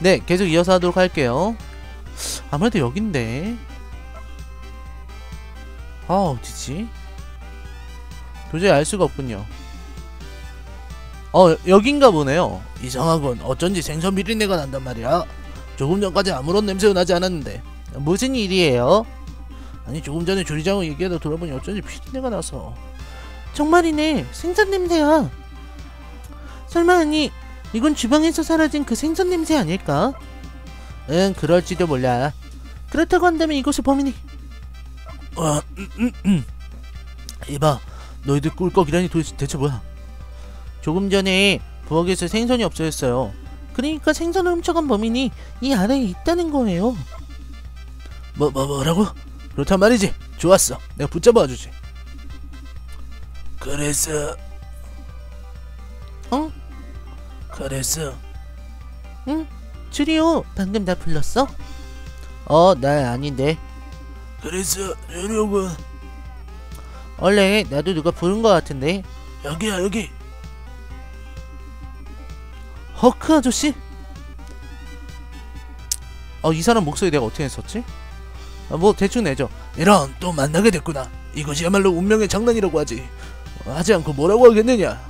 네, 계속 이어서 하도록 할게요. 아무래도 여긴데. 아, 어디지? 도저히 알 수가 없군요. 어, 여긴가 보네요. 이상하군. 어쩐지 생선 비린내가 난단 말이야. 조금 전까지 아무런 냄새가 나지 않았는데. 무슨 일이에요? 아니, 조금 전에 조리장을 얘기하다 돌아보니 어쩐지 비린내가 나서. 정말이네. 생선 냄새야. 설마 아니, 이건 주방에서 사라진 그 생선 냄새 아닐까? 응, 그럴지도 몰라. 그렇다고 한다면 이곳의 범인이 어, 음, 음, 음. 이봐, 너희들 꿀꺽이라니 도대체 대체 뭐야? 조금 전에 부엌에서 생선이 없어졌어요. 그러니까 생선을 훔쳐간 범인이 이 아래에 있다는 거예요. 뭐, 뭐, 뭐라고? 그렇단 말이지. 좋았어. 내가 붙잡아 주지. 그래서, 어? 그래서, 응? 주리오, 방금 나 불렀어? 어, 나 아닌데. 그래서 주리오군. 원래 나도 누가 부른 것 같은데. 여기야 여기. 허크 아저씨? 어, 이 사람 목소리 내가 어떻게 했었지? 아, 뭐 대충 내죠. 이런 또 만나게 됐구나. 이것이야말로 운명의 장난이라고 하지. 하지 않고 뭐라고 하겠느냐.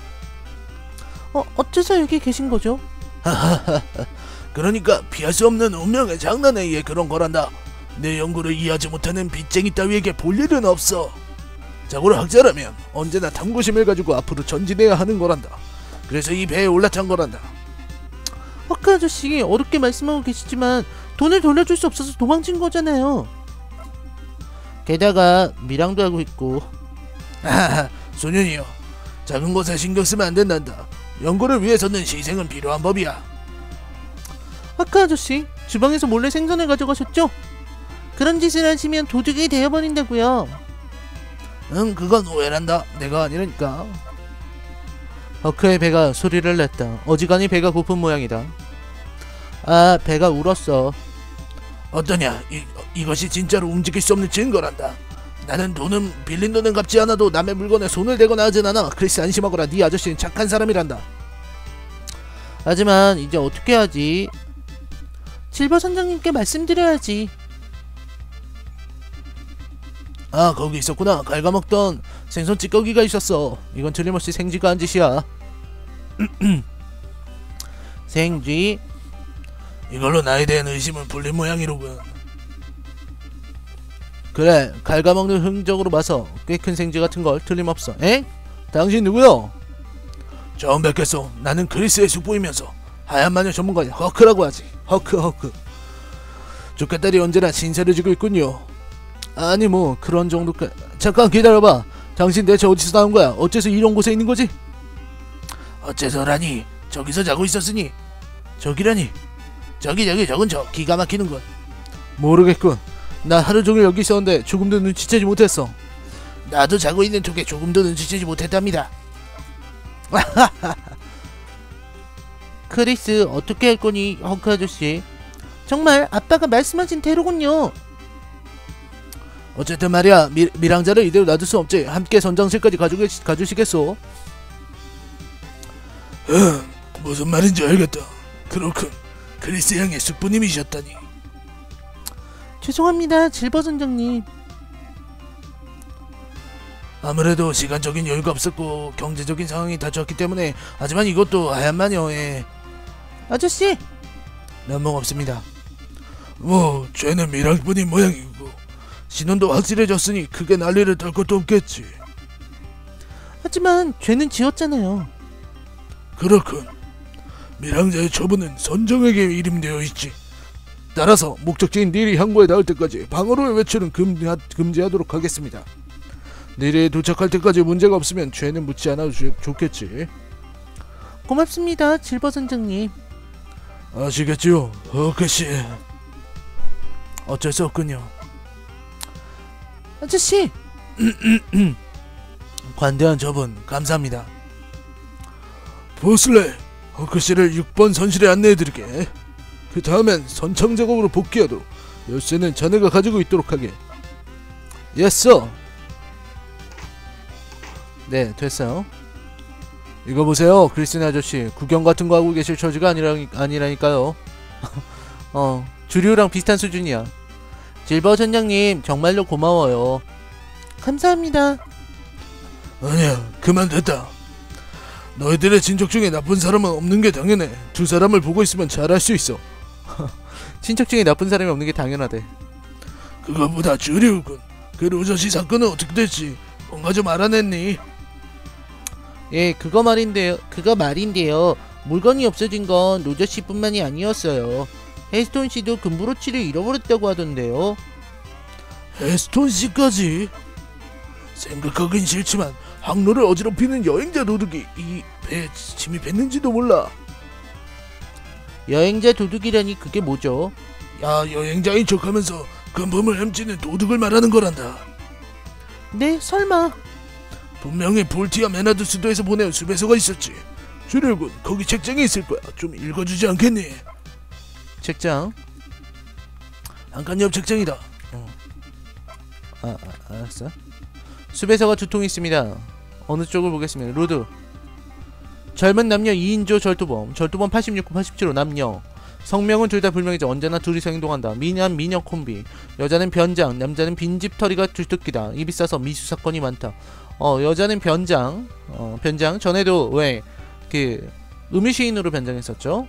어, 어째서 여기 계신 거죠? 그러니까 피할 수 없는 운명의 장난에 의해 그런 거란다. 내 연구를 이해하지 못하는 빚쟁이 따위에게 볼 일은 없어. 자고로 학자라면 언제나 탐구심을 가지고 앞으로 전진해야 하는 거란다. 그래서 이 배에 올라탄 거란다. 화크 아저씨 어렵게 말씀하고 계시지만 돈을 돌려줄 수 없어서 도망친 거잖아요. 게다가 미랑도 하고 있고. 아, 소년이요. 작은 것에 신경 쓰면 안 된단다. 연구를 위해서는 희생은 필요한 법이야. 화크 아저씨 주방에서 몰래 생선을 가져가셨죠? 그런 짓을 하시면 도둑이 되어버린다고요. 응, 그건 오해란다. 내가 아니라니까. 허크의 배가 소리를 냈다. 어지간히 배가 고픈 모양이다. 아, 배가 울었어. 어떠냐? 이, 이것이 진짜로 움직일 수 없는 증거란다. 나는 돈은 빌린 돈은 갚지 않아도 남의 물건에 손을 대거나 하진 않아. 크리스 안심하거라. 네 아저씨는 착한 사람이란다. 하지만 이제 어떻게 하지? 실버 선장님께 말씀드려야지. 아 거기 있었구나 갉아먹던 생선 찌꺼기가 있었어 이건 틀림없이 생쥐가 한 짓이야 생쥐 이걸로 나에 대한 의심은 풀린 모양이로군 그래 갉아먹는 흔적으로 봐서 꽤 큰 생쥐 같은 걸 틀림없어 에? 당신 누구요? 처음 뵙겠소. 나는 그리스의 숙부이면서 하얀 마녀 전문가인 허크라고 하지. 허크 허크. 조카딸이 언제나 신세를 지고 있군요. 아니 뭐 그런 정도까 잠깐 기다려봐. 당신 대체 어디서 나온 거야? 어째서 이런 곳에 있는 거지? 어째서라니? 저기서 자고 있었으니? 저기라니? 저기 저기 저건 저 기가 막히는군 모르겠군 나 하루 종일 여기 있었는데 조금도 눈치채지 못했어. 나도 자고 있는 톡에 조금도 눈치채지 못했답니다. 크리스 어떻게 할 거니 헝크 아저씨? 정말 아빠가 말씀하신 대로군요. 어쨌든 말이야 미, 미랑자를 이대로 놔둘 수 없지. 함께 선장실까지 가주, 가주시겠소? 응 무슨 말인지 알겠다. 그렇군. 크리스 양의 숙부님이셨다니 죄송합니다 질버 선장님 아무래도 시간적인 여유가 없었고 경제적인 상황이 닫혔기 때문에 하지만 이것도 하얀 마녀의 아저씨 면목 없습니다 뭐 죄는 미랑뿐인 모양이고 신원도 확실해졌으니 크게 난리를 떨 것도 없겠지. 하지만 죄는 지었잖아요. 그렇군. 미랑자의 처분은 선정에게 이름되어 있지. 따라서 목적지인 니리 항구에 닿을 때까지 방어로의 외출은 금지하, 금지하도록 하겠습니다. 니리에 도착할 때까지 문제가 없으면 죄는 묻지 않아도 좋, 좋겠지. 고맙습니다, 질버 선장님. 아시겠지요, 허크씨. 어쩔 수 없군요. 아저씨 관대한 저분 감사합니다 보슬레 허크씨를 6번 선실에 안내해드리게 그 다음엔 선청 작업으로 복귀하도록 열쇠는 자네가 가지고 있도록 하게. 예스 네 됐어요. 이거 보세요. 크리스틴 아저씨 구경 같은 거 하고 계실 처지가 아니라, 아니라니까요. 어 주류랑 비슷한 수준이야. 질버 선장님 정말로 고마워요. 감사합니다. 아니야 그만 됐다. 너희들의 친척 중에 나쁜 사람은 없는 게 당연해. 두 사람을 보고 있으면 잘할 수 있어 친척 중에 나쁜 사람이 없는 게 당연하대. 그것보다 주류군 그 로저씨 사건은 어떻게 됐지 뭔가 좀 알아냈니? 예 그거 말인데요 그거 말인데요. 물건이 없어진 건 로저 씨뿐만이 아니었어요. 헤스톤 씨도 금브로치를 잃어버렸다고 하던데요. 에스톤 씨까지? 생각하긴 싫지만 항로를 어지럽히는 여행자 도둑이 이 배에 침입했는지도 몰라 여행자 도둑이라니 그게 뭐죠? 야 여행자인 척하면서 금품을 훔치는 도둑을 말하는 거란다. 네 설마. 분명히 볼티아 메나드 수도에서 보내온 수배서가 있었지. 주류군 거기 책장에 있을 거야. 좀 읽어주지 않겠니? 책장? 한 칸 옆 책장이다. 아, 아 알았어. 수배서가 두통 있습니다. 어느 쪽을 보겠습니다. 로드 젊은 남녀 2인조 절도범 절도범 86구 87호 남녀. 성명은 둘 다 불명이죠. 언제나 둘이서 행동한다. 미남 미녀 콤비. 여자는 변장 남자는 빈집털이가 주특기다. 입이 싸서 미수 사건이 많다. 어 여자는 변장 어 변장 전에도 왜 그 음유시인으로 변장했었죠?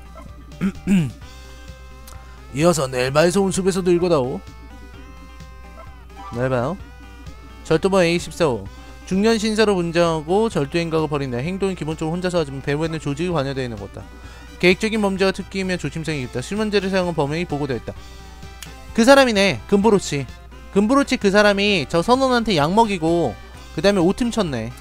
이어서 넬바에서 온 수배서도 읽어다오. 날 봐요. 절도범 A14호. 중년 신사로 분장하고 절도 행각을 벌인다. 행동은 기본적으로 혼자서 하지만 배후에는 조직이 관여되어 있는 것다. 계획적인 범죄가 특기이며 조심성이 깊다. 실문제를 사용한 범행이 보고되었다. 그 사람이네. 금브로치. 금브로치 그 사람이 저 선원한테 약 먹이고 그 다음에 오틈 쳤네.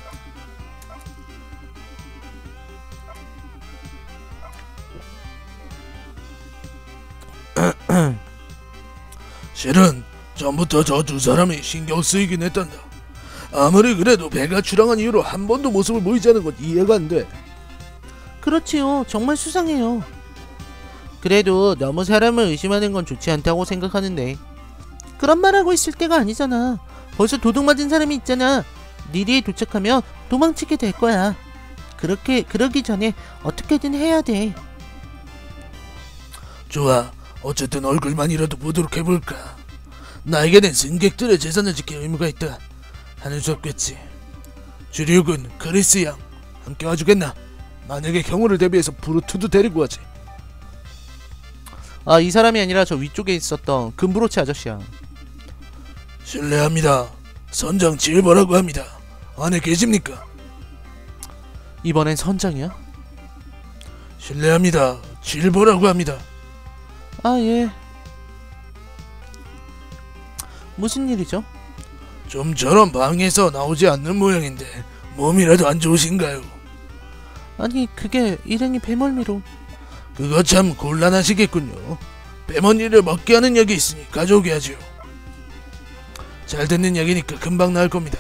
실은 전부터 저 두 사람이 신경 쓰이긴 했단다 아무리 그래도 배가 출항한 이후로 한 번도 모습을 보이지 않은 건 이해가 안 돼 그렇지요. 정말 수상해요. 그래도 너무 사람을 의심하는 건 좋지 않다고 생각하는데. 그런 말하고 있을 때가 아니잖아. 벌써 도둑 맞은 사람이 있잖아. 니리에 도착하면 도망치게 될 거야. 그렇게 그러기 전에 어떻게든 해야 돼. 좋아 어쨌든 얼굴만이라도 보도록 해볼까 나에게는 승객들의 재산을 지킬 의무가 있다 하는 수 없겠지 주류군 크리스 양 함께 와주겠나 만약에 경우를 대비해서 브루트도 데리고 와지 아, 이 사람이 아니라 저 위쪽에 있었던 금브로치 아저씨야. 실례합니다 선장 질보라고 합니다 안에 계십니까 이번엔 선장이야? 실례합니다 질보라고 합니다 아, 예. 무슨 일이죠? 좀처럼 방에서 나오지 않는 모양인데 몸이라도 안 좋으신가요? 아니, 그게 일행이 배멀미로. 그거 참 곤란하시겠군요. 빼머니를 먹게 하는 약이 있으니 가져오게 하지요. 잘 듣는 약이니까 금방 나을 겁니다.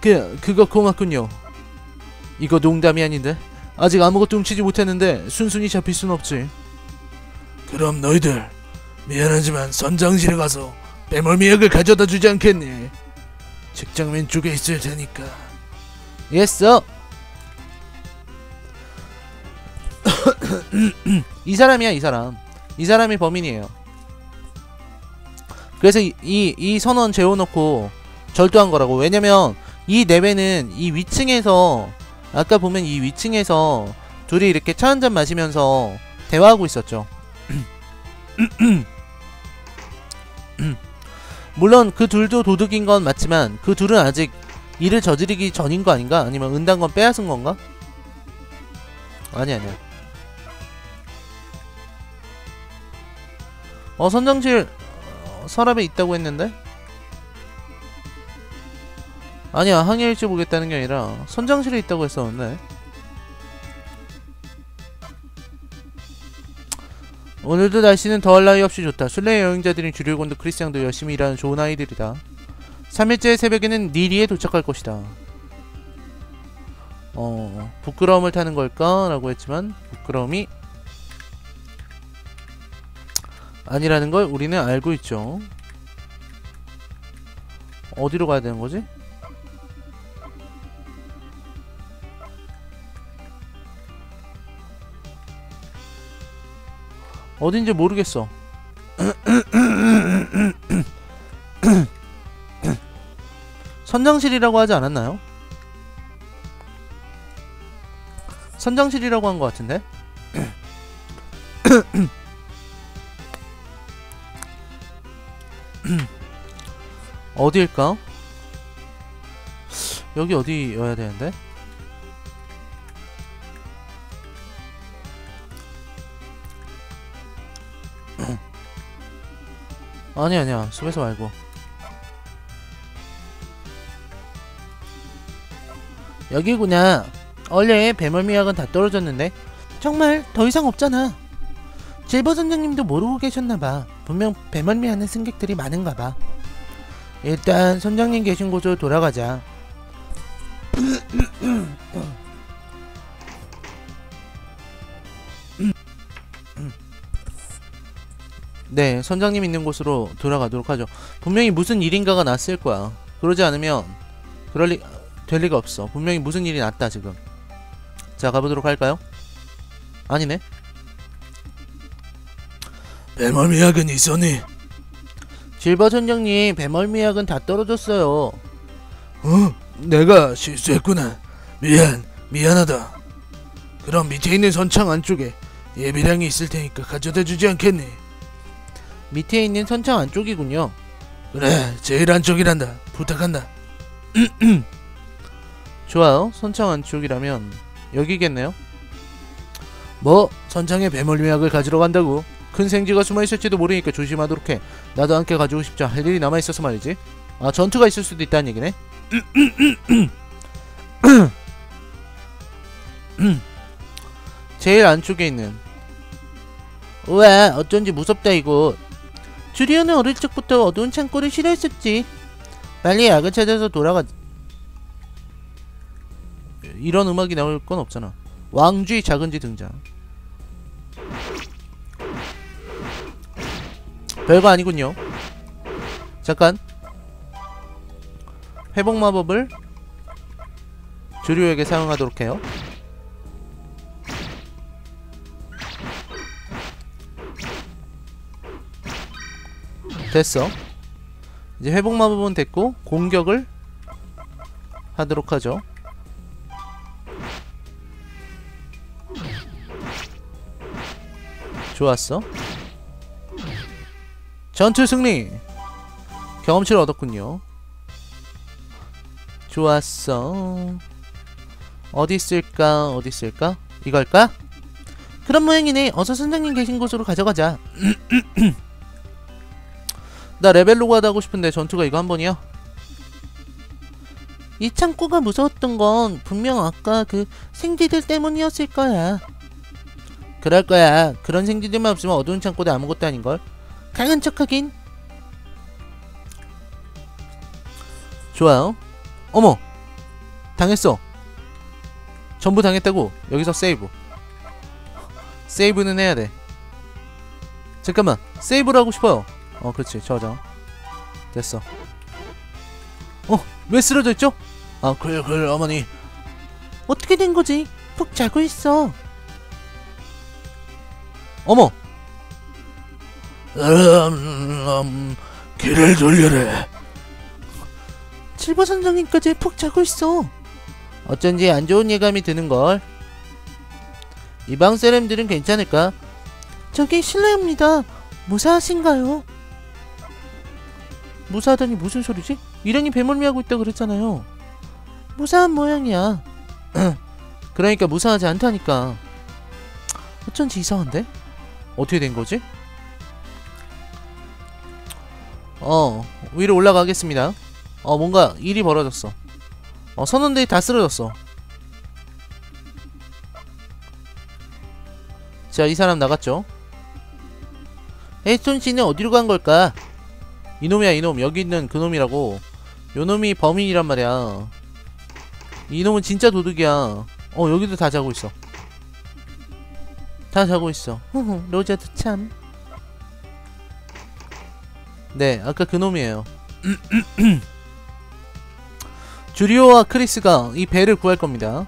그, 그거 고맙군요. 이거 농담이 아닌데? 아직 아무것도 훔치지 못했는데 순순히 잡힐 순 없지. 그럼 너희들 미안하지만 선장실에 가서 빼멀미 약을 가져다 주지 않겠니? 책장 왼쪽에 있을 테니까. 예스. 이 사람이야 이 사람. 이 사람이 범인이에요. 그래서 이, 이, 이 선원 재워놓고 절도한 거라고. 왜냐면 이 내배는 이 위층에서 아까 보면 이 위층에서 둘이 이렇게 차 한 잔 마시면서 대화하고 있었죠. 물론 그 둘도 도둑인 건 맞지만 그 둘은 아직 일을 저지르기 전인 거 아닌가? 아니면 은단 건 빼앗은 건가? 아니 아니야. 어 선장실 어, 서랍에 있다고 했는데? 아니야 항해일지 보겠다는 게 아니라 선장실에 있다고 했었는데 오늘도 날씨는 더할 나위 없이 좋다 순례 여행자들인 주류곤도 크리스양도 열심히 일하는 좋은 아이들이다 3일째 새벽에는 니리에 도착할 것이다 어 부끄러움을 타는 걸까? 라고 했지만 부끄러움이 아니라는 걸 우리는 알고 있죠 어디로 가야 되는 거지? 어딘지 모르겠어. 선장실이라고 하지 않았나요? 선장실이라고 한 것 같은데? 어디일까? 여기 어디여야 되는데? 아니 아니야. 숲에서 말고. 여기구나. 원래 배멀미약은 다 떨어졌는데 정말 더 이상 없잖아. 질버 선장님도 모르고 계셨나봐. 분명 배멀미하는 승객들이 많은가봐. 일단 선장님 계신 곳으로 돌아가자 네, 선장님 있는 곳으로 돌아가도록 하죠. 분명히 무슨 일인가가 났을 거야. 그러지 않으면 그럴 리, 될 리가 없어. 분명히 무슨 일이 났다 지금. 자, 가보도록 할까요? 아니네. 배멀미약은 있었니? 질버 선장님, 배멀미약은 다 떨어졌어요. 어? 내가 실수했구나. 미안, 미안하다. 그럼 밑에 있는 선창 안쪽에 예비량이 있을 테니까 가져다 주지 않겠니? 밑에 있는 선창 안쪽이군요. 그래, 제일 안쪽이란다. 부탁한다. 좋아요. 선창 안쪽이라면 여기겠네요. 뭐? 선창에 배멀미약을 가지러 간다고? 큰 생쥐가 숨어 있을지도 모르니까 조심하도록 해. 나도 함께 가지고 싶지 할 일이 남아 있어서 말이지. 아 전투가 있을 수도 있다는 얘기네. 제일 안쪽에 있는. 우와 어쩐지 무섭다 이거. 주리오는 어릴 적부터 어두운 창고를 싫어했었지. 빨리 약을 찾아서 돌아가. 이런 음악이 나올 건 없잖아. 왕쥐 작은쥐 등장. 별거 아니군요. 잠깐. 회복 마법을 주류에게 사용하도록 해요. 됐어. 이제 회복 마법은 됐고 공격을 하도록 하죠. 좋았어. 전투 승리! 경험치를 얻었군요. 좋았어. 어디 있을까? 어디 있을까? 이걸까? 그런 모양이네. 어서 선장님 계신 곳으로 가져가자. 나 레벨 로그 하고 싶은데 전투가 이거 한 번이야? 이 창고가 무서웠던 건 분명 아까 그 생쥐들 때문이었을 거야. 그럴 거야. 그런 생쥐들만 없으면 어두운 창고도 아무것도 아닌걸. 강한 척하긴. 좋아요. 어머! 당했어. 전부 당했다고. 여기서 세이브. 세이브는 해야 돼. 잠깐만. 세이브를 하고 싶어요. 어, 그렇지. 저장. 됐어. 어, 왜 쓰러져 있죠? 아, 그래, 그래, 어머니. 어떻게 된 거지? 푹 자고 있어. 어머! 음, 음, 길을 돌려라. 칠보 선장님까지 푹 자고 있어. 어쩐지 안 좋은 예감이 드는걸. 이방 사람들은 괜찮을까? 저기 실례합니다. 무사하신가요? 무사하다니 무슨 소리지? 일행이 배멀미하고 있다 그랬잖아요. 무사한 모양이야. 그러니까 무사하지 않다니까. 어쩐지 이상한데? 어떻게 된 거지? 어, 위로 올라가겠습니다. 어, 뭔가 일이 벌어졌어. 어, 선원들이 다 쓰러졌어. 자, 이 사람 나갔죠? 에이톤 씨는 어디로 간 걸까? 이놈이야, 이놈. 여기 있는 그놈이라고. 요놈이 범인이란 말이야. 이놈은 진짜 도둑이야. 어, 여기도 다 자고 있어. 다 자고 있어. 후후, 로저도 참. 네, 아까 그놈이에요. 주리오와 크리스가 이 배를 구할 겁니다.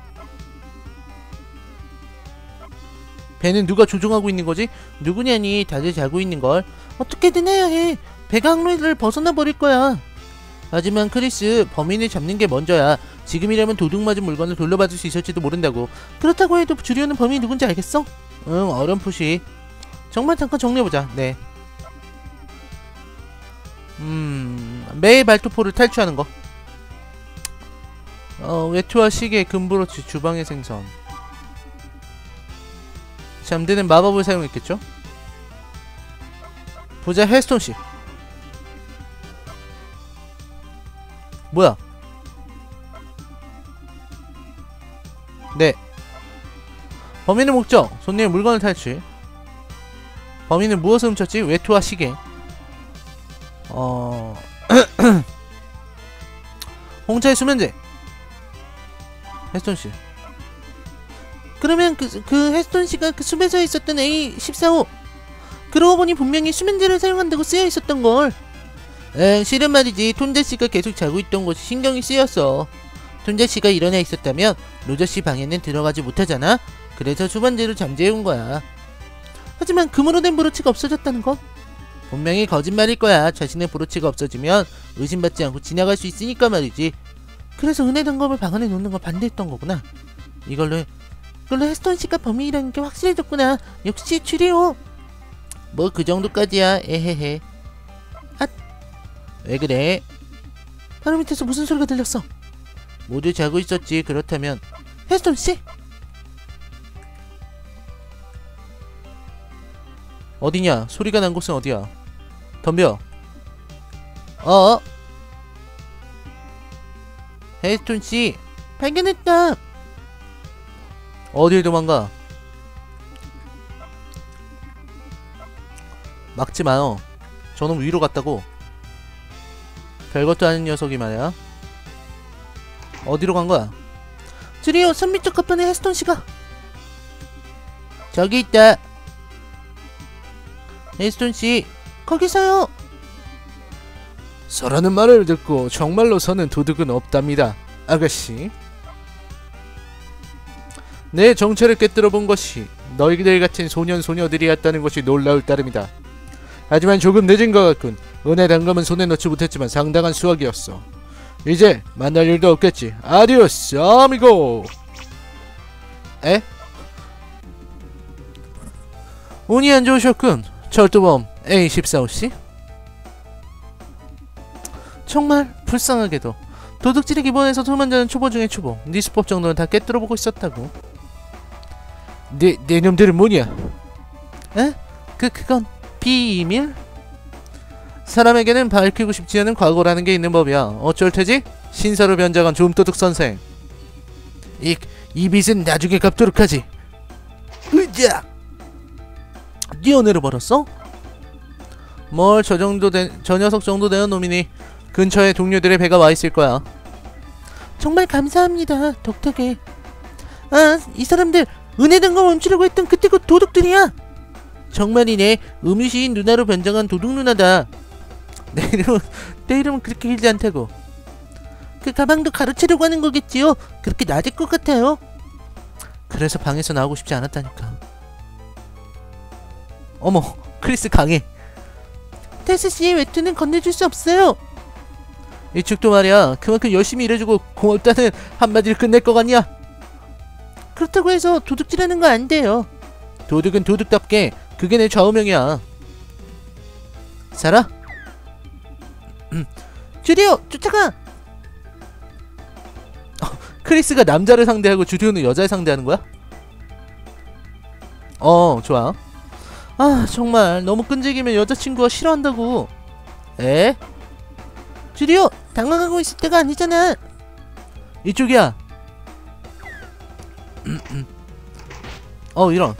배는 누가 조종하고 있는 거지? 누구냐니 다들 자고 있는 걸. 어떻게든 해야 해. 배가 항로를 벗어나 버릴 거야. 하지만 크리스 범인을 잡는 게 먼저야. 지금이라면 도둑 맞은 물건을 돌려받을 수 있을지도 모른다고. 그렇다고 해도 주리오는 범인이 누군지 알겠어? 응, 어렴풋이. 정말 잠깐 정리해보자. 네. 음, 매일 발토포를 탈취하는 거. 어, 외투와 시계, 금브로치, 주방의 생선. 잠드는 마법을 사용했겠죠? 보자, 헬스톤 씨. 뭐야? 네. 범인의 목적, 손님의 물건을 탈취. 범인은 무엇을 훔쳤지? 외투와 시계. 어... 홍차의 수면제. 헬스톤 씨. 그러면 그, 그 헬스톤 씨가 그 숲에서 있었던 A145 그러고 보니 분명히 수면제를 사용한다고 쓰여 있었던 걸. 응, 실은 말이지. 톤자 씨가 계속 자고 있던 곳이 신경이 쓰였어. 톤자 씨가 일어나 있었다면 로저 씨 방에는 들어가지 못하잖아. 그래서 수면제로 잠재운 거야. 하지만 금으로 된 브로치가 없어졌다는 거? 분명히 거짓말일 거야. 자신의 브로치가 없어지면 의심받지 않고 지나갈 수 있으니까 말이지. 그래서 은혜 단검을 방 안에 놓는 걸 반대했던 거구나. 이걸로 이걸로 헤스톤 씨가 범인이라는 게 확실해졌구나. 역시 추리오. 뭐 그 정도까지야. 에헤헤. 아, 왜 그래? 바로 밑에서 무슨 소리가 들렸어? 모두 자고 있었지. 그렇다면 헤스톤 씨? 어디냐? 소리가 난 곳은 어디야? 덤벼. 어? 헤스톤 씨, 발견했다. 어딜 도망가? 막지 마요. 저놈 위로 갔다고. 별것도 아닌 녀석이 말이야. 어디로 간 거야? 드디어 선미적 갑판의 헤스톤 씨가 저기 있다. 헤스톤 씨, 거기서요. 서라는 말을 듣고 정말로 서는 도둑은 없답니다. 아가씨. 내 정체를 깨뜨려 본 것이 너희들 같은 소년 소녀들이었다는 것이 놀라울 따름이다. 하지만 조금 늦은 것 같군. 은혜 단검은 손에 넣지 못했지만 상당한 수확이었어. 이제 만날 일도 없겠지. 아디오스 아미고. 에? 운이 안 좋으셨군. 철도범 A14호씨? 정말 불쌍하게도 도둑질의 기본에서 소문자는 초보 중에 초보 니스법 정도는 다 깨뚫어보고 있었다고 내, 내 놈들은 뭐냐? 에? 그, 그건 비밀? 사람에게는 밝히고 싶지 않은 과거라는 게 있는 법이야 어쩔 테지? 신사로 변장한 좀도둑 선생 이, 이 빚은 나중에 갚도록 하지. 으자! 뛰어내려 버렸어? 뭘 저 정도 된, 저 녀석 정도 되는 놈이니 근처에 동료들의 배가 와 있을 거야. 정말 감사합니다, 덕택에. 아, 이 사람들 은혜 등거 멈추려고 했던 그때 그 도둑들이야. 정말이네, 음유시인 누나로 변장한 도둑 누나다. 내 이름은 내 이름은 그렇게 길지 않다고. 그 가방도 가르치려고 하는 거겠지요. 그렇게 낮을 것 같아요. 그래서 방에서 나오고 싶지 않았다니까. 어머, 크리스 강해. 테스 씨의 외투는 건네줄 수 없어요. 이쪽도 말이야. 그만큼 열심히 일해주고 고맙다는 한마디를 끝낼 것 같냐? 그렇다고 해서 도둑질하는 거 안 돼요. 도둑은 도둑답게 그게 내 좌우명이야. 살아? 음. 주리오 쫓아가. 어, 크리스가 남자를 상대하고 주리오는 여자를 상대하는 거야? 어 좋아. 아 정말 너무 끈질기면 여자친구가 싫어한다고 에? 주리오 당황하고 있을 때가 아니잖아 이쪽이야 어 이런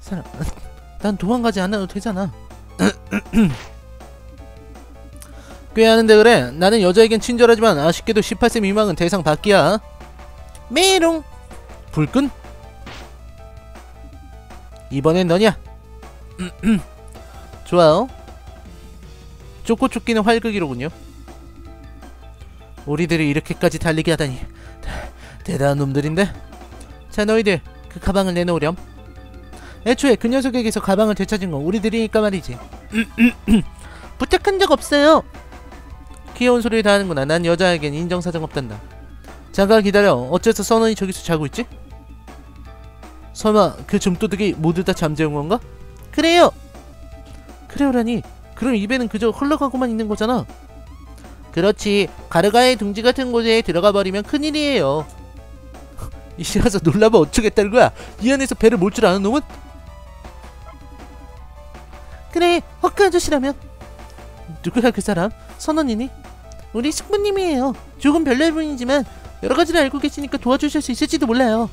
사람 난 도망가지 않아도 되잖아 꽤 하는데 그래 나는 여자에겐 친절하지만 아쉽게도 18세 미망은 대상 밖이야 메롱 불끈? 이번엔 너냐? 좋아요. 쫓기는 활극이로군요. 우리들이 이렇게까지 달리게 하다니 대단한 놈들인데. 자 너희들 그 가방을 내놓으렴. 애초에 그 녀석에게서 가방을 되찾은 건 우리들이니까 말이지. 부탁한 적 없어요. 귀여운 소리를 다 하는구나. 난 여자에겐 인정사정 없단다. 잠깐 기다려. 어째서 선원이 저기서 자고 있지? 설마 그 좀도둑이 모두 다 잠재운 건가? 그래요. 그래요라니. 그럼 입에는 그저 흘러가고만 있는 거잖아. 그렇지. 가르가의 둥지 같은 곳에 들어가 버리면 큰일이에요. 이제 가서 놀라면 어쩌겠다는 거야? 이 안에서 배를 몰 줄 아는 놈은? 그래, 허크 아저씨라면. 누구야 그 사람? 선원이니? 우리 숙부님이에요. 조금 별날 분이지만 여러 가지를 알고 계시니까 도와주실 수 있을지도 몰라요.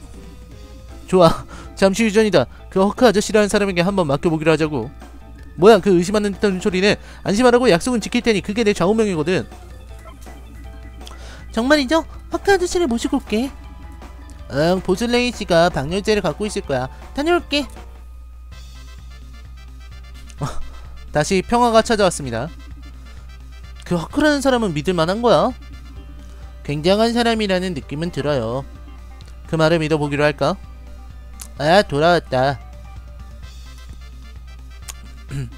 좋아. 잠시 후전이다. 그 허크 아저씨라는 사람에게 한번 맡겨보기로 하자고. 뭐야 그 의심하는 듯한 소리는 안심하라고 약속은 지킬 테니 그게 내 좌우명이거든. 정말이죠? 허크 아저씨를 모시고 올게. 응, 보슬레이 씨가 방열제를 갖고 있을 거야. 다녀올게. 다시 평화가 찾아왔습니다. 그 허크라는 사람은 믿을 만한 거야? 굉장한 사람이라는 느낌은 들어요. 그 말을 믿어보기로 할까? 아, 돌아왔다.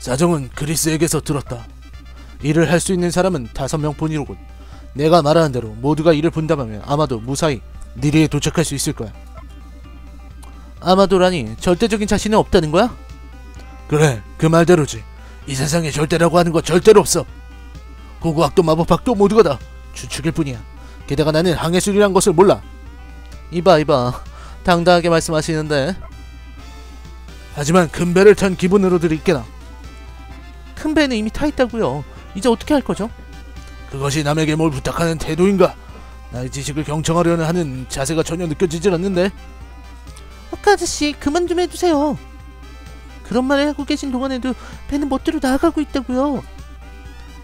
사정은 그리스에게서 들었다. 일을 할 수 있는 사람은 다섯 명뿐이로군. 내가 말하는 대로 모두가 일을 분담하면 아마도 무사히 니리에 도착할 수 있을 거야. 아마도라니 절대적인 자신은 없다는 거야? 그래, 그 말대로지. 이 세상에 절대라고 하는 거 절대로 없어. 고고학도 마법학도 모두가 다 추측일 뿐이야. 게다가 나는 항해술이란 것을 몰라. 이봐 이봐 당당하게 말씀하시는데 하지만 큰 배를 탄 기분으로들 있게나. 큰 배는 이미 타 있다고요. 이제 어떻게 할 거죠? 그것이 남에게 뭘 부탁하는 태도인가? 나의 지식을 경청하려는 하는 자세가 전혀 느껴지질 않는데. 아까 아저씨 그만 좀 해주세요. 그런 말을 하고 계신 동안에도 배는 멋대로 나아가고 있다고요.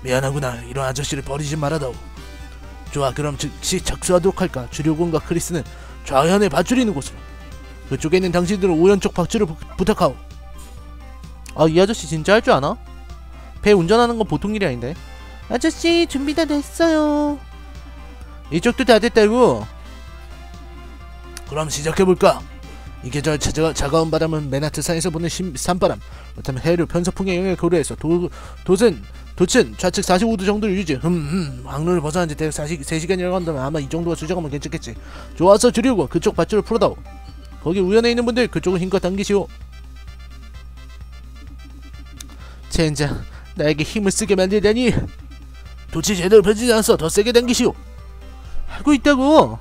미안하구나. 이런 아저씨를 버리지 말아다오. 좋아, 그럼 즉시 착수하도록 할까? 주료군과 크리스는 좌현의 밧줄이 있는 곳으로. 그쪽에 있는 당신들은 우연쪽 부, 부탁하오. 아 이 아저씨 진짜 할 줄 아나? 배 운전하는 건 보통 일이 아닌데. 아저씨 준비 다 됐어요. 이쪽도 다 됐다고. 그럼 시작해볼까? 이 계절 차가, 차가운 바람은 메나트 산에서 부는 심, 산바람. 그렇다면 해류 편서풍의 영향을 고려해서 도, 돛은 돛은 좌측 45도 정도를 유지. 흠흠 항로를 벗어난 지 대략 40, 3시간이라고 한다면 아마 이 정도가 수정하면 괜찮겠지. 좋아서 주려고 그쪽 밧줄을 풀어다오. 거기 우연에 있는 분들 그쪽을 힘껏 당기시오. 젠장 나에게 힘을 쓰게 만들다니. 돛이 제대로 펴지지 않아서 더 세게 당기시오. 하고 있다고.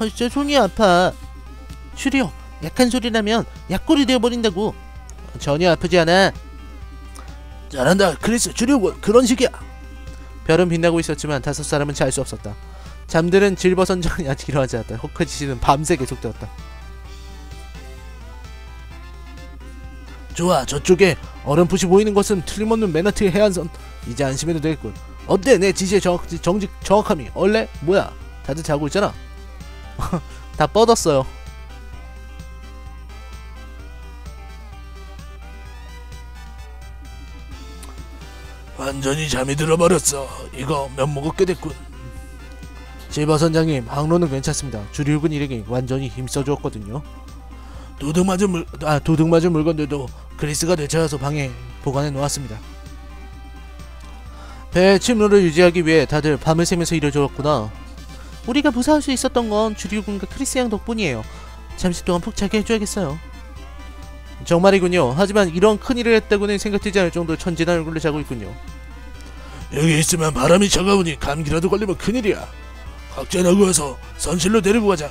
벌써 손이 아파. 슈리오, 약한 소리라면 약골이 되어버린다고. 전혀 아프지 않아. 잘한다 크리스 주려고 그런 식이야 별은 빛나고 있었지만 다섯 사람은 잘 수 없었다. 잠들은 질버선장이 아직 일어나지 않았다. 허크지시는 밤새 계속되었다. 좋아 저쪽에 어렴풋이 보이는 것은 틀림없는 메나트의 해안선 이제 안심해도 되겠군 어때 내 지시의 정확, 정직 정확함이 원래 뭐야 다들 자고 있잖아 다 뻗었어요. 완전히 잠이 들어버렸어 이거 면 먹었게 됐군 질버 선장님, 항로는 괜찮습니다. 주류군 일에게 완전히 힘써 주었거든요. 도둑 맞은 물, 아 도둑 맞은 물건들도 그리스가 되찾아서 방에 보관해 놓았습니다 배의 침로를 유지하기 위해 다들 밤을 새면서 일을 저었구나. 우리가 무사할 수 있었던 건 주류군과 크리스 양 덕분이에요. 잠시 동안 푹 자게 해줘야겠어요. 정말이군요. 하지만 이런 큰일을 했다고는 생각되지 않을 정도로 천진한 얼굴로 자고 있군요. 여기 있으면 바람이 차가우니 감기라도 걸리면 큰일이야 각자 나구와서 선실로 데리고 가자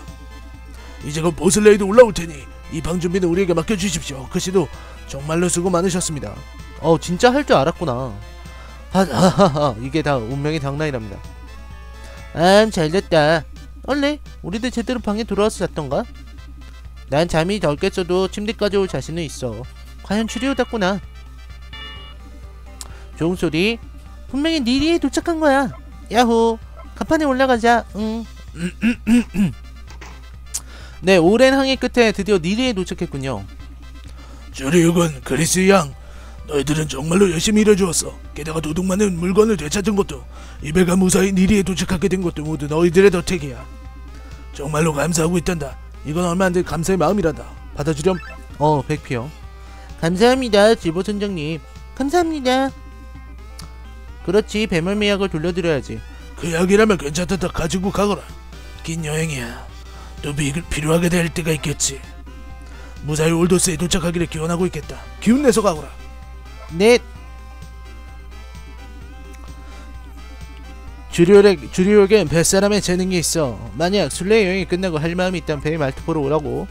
이제 곧 보슬레이도 올라올 테니 이 방 준비는 우리에게 맡겨주십시오 그 씨도 정말로 수고 많으셨습니다 어, 진짜 할 줄 알았구나. 하하하하, 이게 다 운명의 장난이랍니다. 아, 잘됐다. 원래 우리도 제대로 방에 돌아와서 잤던가? 난 잠이 덜 깼어도 침대까지 올 자신은 있어. 과연 추리오답구나. 좋은 소리. 분명히 니리에 도착한 거야. 야호. 간판에 올라가자. 응. 네, 오랜 항해 끝에 드디어 니리에 도착했군요. 주리욱은 그리스 양 너희들은 정말로 열심히 일해주었어. 게다가 도둑 많은 물건을 되찾은 것도 이 배가 무사히 니리에 도착하게 된 것도 모두 너희들의 덕택이야. 정말로 감사하고 있단다. 이건 얼마 안 될 감사의 마음이란다. 받아주렴. 어 백피요 감사합니다 지보 선장님 감사합니다 그렇지 배멀미 약을 돌려드려야지 그 약이라면 괜찮다 가지고 가거라. 긴 여행이야. 또 비, 필요하게 될 때가 있겠지. 무사히 올도스에 도착하기를 기원하고 있겠다. 기운 내서 가거라. 넷. 주류에게, 주류에겐 뱃사람의 재능이 있어. 만약 순례 여행이 끝나고 할 마음이 있다면 배의 말투보러 오라고.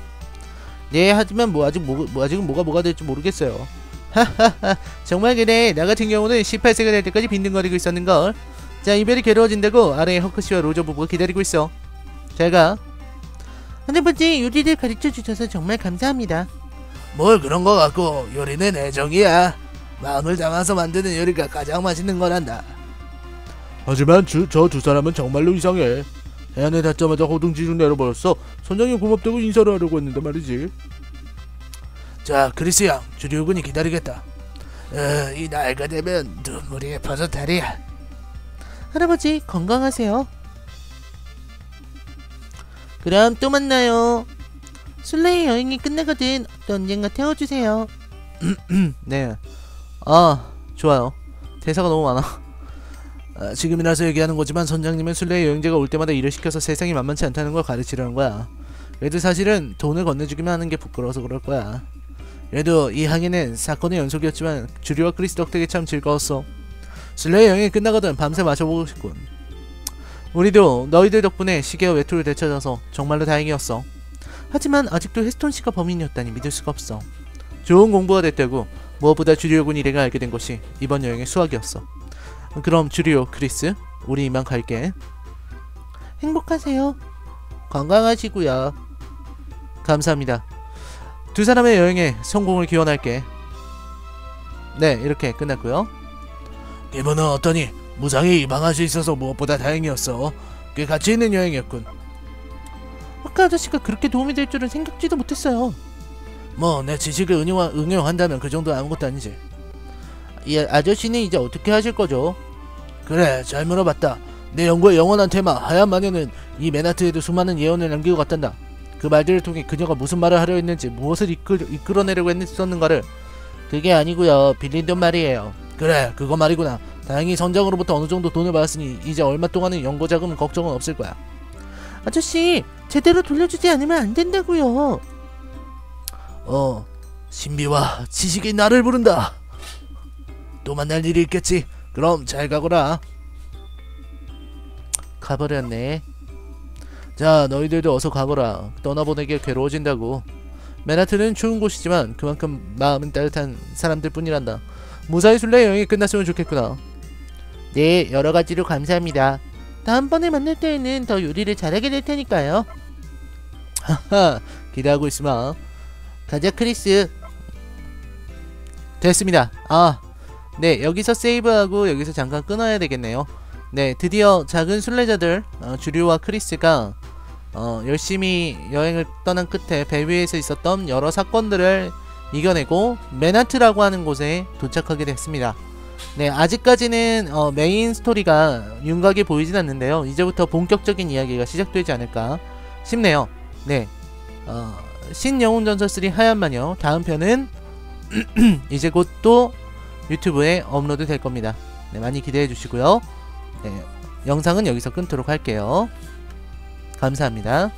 네 하지만 뭐 아직 뭐, 뭐 아직은 뭐가 뭐가 될지 모르겠어요. 하하하. 정말 그래. 나 같은 경우는 18세가 될 때까지 빈둥거리고 있었는걸. 자 이별이 괴로워진다고 아래에 허크씨와 로저 부부가 기다리고 있어. 잘가. 할아버지 요리를 가르쳐 주셔서 정말 감사합니다. 뭘 그런 거 같고 요리는 애정이야. 마음을 담아서 만드는 요리가 가장 맛있는 거란다. 하지만 저 두 사람은 정말로 이상해. 해안에 닿자마자 호둥지둥 내려버렸어. 선장님 고맙다고 인사를 하려고 했는데 말이지. 자, 크리스 양, 주류군이 기다리겠다. 어, 이 나이가 되면 눈물이 버섯다리야. 할아버지 건강하세요. 그럼 또 만나요. 순례의 여행이 끝나거든. 또 언젠가 태워주세요. 네. 아 좋아요. 대사가 너무 많아. 아, 지금이라서 얘기하는 거지만 선장님은 순례 여행자가 올 때마다 일을 시켜서 세상이 만만치 않다는 걸 가르치려는 거야. 그래도 사실은 돈을 건네주기만 하는 게 부끄러워서 그럴 거야. 그래도 이 항해는 사건의 연속이었지만 주류와 크리스 덕택에 참 즐거웠어. 순례 여행이 끝나거든 밤새 마셔보고 싶군. 우리도 너희들 덕분에 시계와 외투를 되찾아서 정말로 다행이었어. 하지만 아직도 헤스톤 씨가 범인이었다니 믿을 수가 없어. 좋은 공부가 됐다고 무엇보다 주리오군 일행을 알게 된 것이 이번 여행의 수학이었어. 그럼 주리오 크리스, 우리 이만 갈게. 행복하세요. 건강하시고요. 감사합니다. 두 사람의 여행에 성공을 기원할게. 네, 이렇게 끝났고요. 기분은 어떠니? 무사히 입항할 수 있어서 무엇보다 다행이었어. 꽤 가치 있는 여행이었군. 아까 아저씨가 그렇게 도움이 될 줄은 생각지도 못했어요. 뭐 내 지식을 응용, 응용한다면 그 정도 아무것도 아니지. 이 아저씨는 이제 어떻게 하실 거죠? 그래 잘 물어봤다. 내 연구의 영원한 테마 하얀 마녀는 이 맨하트에도 수많은 예언을 남기고 갔단다. 그 말들을 통해 그녀가 무슨 말을 하려 했는지 무엇을 이끌, 이끌어내려고 했었는가를 그게 아니고요 빌린 돈 말이에요. 그래 그거 말이구나. 다행히 선장으로부터 어느 정도 돈을 받았으니 이제 얼마 동안은 연구 자금 걱정은 없을 거야. 아저씨 제대로 돌려주지 않으면 안 된다고요. 어 신비와 지식이 나를 부른다. 또 만날 일이 있겠지. 그럼 잘 가거라. 가버렸네. 자 너희들도 어서 가거라. 떠나보내기 괴로워진다고. 맨하튼은 추운 곳이지만 그만큼 마음은 따뜻한 사람들 뿐이란다. 무사히 순례 여행이 끝났으면 좋겠구나. 네 여러 가지로 감사합니다. 다음번에 만날 때에는 더 요리를 잘하게 될 테니까요. 하하 기대하고 있으마. 가자 크리스. 됐습니다. 아, 네 여기서 세이브하고 여기서 잠깐 끊어야 되겠네요. 네 드디어 작은 순례자들 어, 주류와 크리스가 어, 열심히 여행을 떠난 끝에 배 위에서 있었던 여러 사건들을 이겨내고 맨하트라고 하는 곳에 도착하게 됐습니다. 네 아직까지는 어, 메인 스토리가 윤곽이 보이진 않는데요. 이제부터 본격적인 이야기가 시작되지 않을까 싶네요. 네 어, 신영웅전설 3 하얀 마녀 다음 편은 이제 곧 또 유튜브에 업로드 될 겁니다. 네, 많이 기대해 주시고요. 네, 영상은 여기서 끊도록 할게요. 감사합니다.